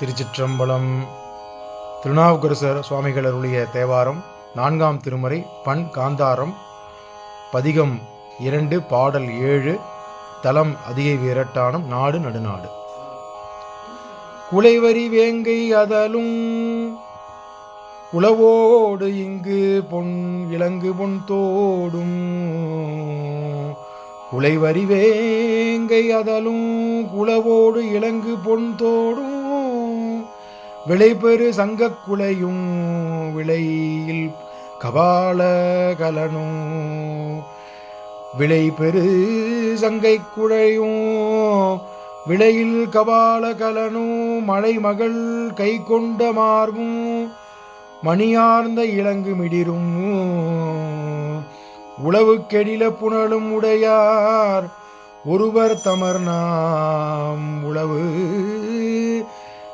திருச்சிற்றம்பலம். திருநாவுக்கரசர் சுவாமிகள் அருளிய தேவாரம் நான்காம் திருமுறை பண் காந்தாரம். பதிகம் இரண்டு பாடல் ஏழு தலம் அதிகை வீரட்டானம் நாடு நடுநாடு. குலைவரி வேங்கை அதலும் உளவோடு இங்கு பொன் இலங்கு பொன் தோடும். குலைவரி வேங்கை அதலும் குளவோடு இலங்கு பொன் தோடும். விளைபெரு சங்கக் குலையும் விளையில் கபால கலனும் விளைபெரு சங்கை குழையும் விளையில் கபால கலனும் மலை மகள் கை கொண்ட மார்பும் மணியார்ந்த இளங்கு மிடிரும். உளவு கெடில புனலும் உடையார் ஒருவர் தமர் நாம் உளவு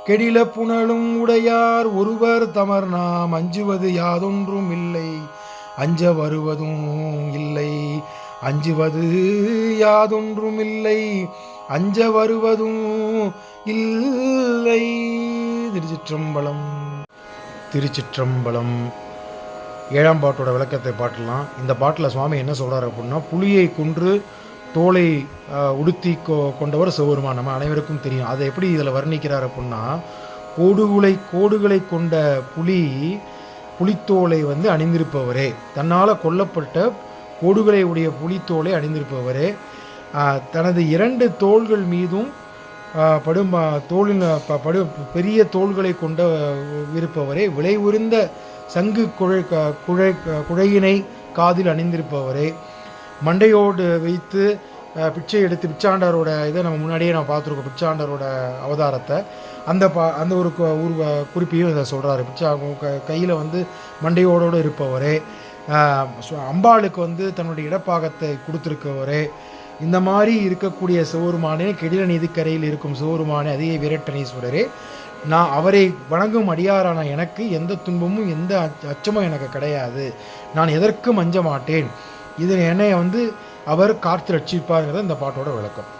கெடில புனலும் உடையார் ஒருவர் தமர் நாம் அஞ்சுவது யாதொன்றும் இல்லை. அஞ்ச வருவதும் இல்லை. அஞ்சுவது யாதொன்றும் இல்லை. அஞ்ச வருவதும் இல்லை. திருச்சிற்றம்பலம். திருச்சிற்றம்பலம். ஏழாம் பாட்டோட விளக்கத்தை பாட்டலாம். இந்த பாட்டில் சுவாமி என்ன சொல்கிறார் அப்படின்னா புலியை கொன்று தோலை உடுத்தி கொ கொண்டவர் சிவபெருமான். நம்ம அனைவருக்கும் தெரியும். அதை எப்படி இதில் வர்ணிக்கிறார் அப்படின்னா கோடுகளை கோடுகளை கொண்ட புலி புலித்தோலை வந்து அணிந்திருப்பவரே. தன்னால் கொல்லப்பட்ட கோடுகளை உடைய புலித்தோலை அணிந்திருப்பவரே. தனது இரண்டு தோள்கள் மீதும் படும் தோளின் ப- படு பெரிய தோள்களை கொண்ட இருப்பவரே. விலை உயர்ந்த சங்கு குழை க- குழை குழையினை காதில் அணிந்திருப்பவரே. மண்டையோடு வைத்து பிச்சை எடுத்து பிச்சாண்டாரோட இதை நம்ம முன்னாடியே நான் பார்த்துருக்கோம். பிச்சாண்டாரோட அவதாரத்தை. அந்த பா அந்த ஒரு கு- குறிப்பையும் இதை சொல்கிறாரு பிச்சா கையில் வந்து மண்டையோடோடு இருப்பவரே சு- அம்பாளுக்கு வந்து தன்னுடைய இடப்பாகத்தை கொடுத்துருக்கவரே இந்த மாதிரி இருக்கக்கூடிய சிவருமானே கெடில நீதிக்கரையில் இருக்கும் சிவருமானே அதே விரட்டனீஸ்வரரே நான் அவரை வணங்கும் அடியாரான எனக்கு எந்த துன்பமும் எந்த அச்ச- அச்சமும் எனக்கு கிடையாது. நான் எதற்கும் அஞ்ச மாட்டேன். இதில் என்னையை வந்து அவர் காத்து ரட்சிப்பாருங்கிறது இந்த பாட்டோட விளக்கம்.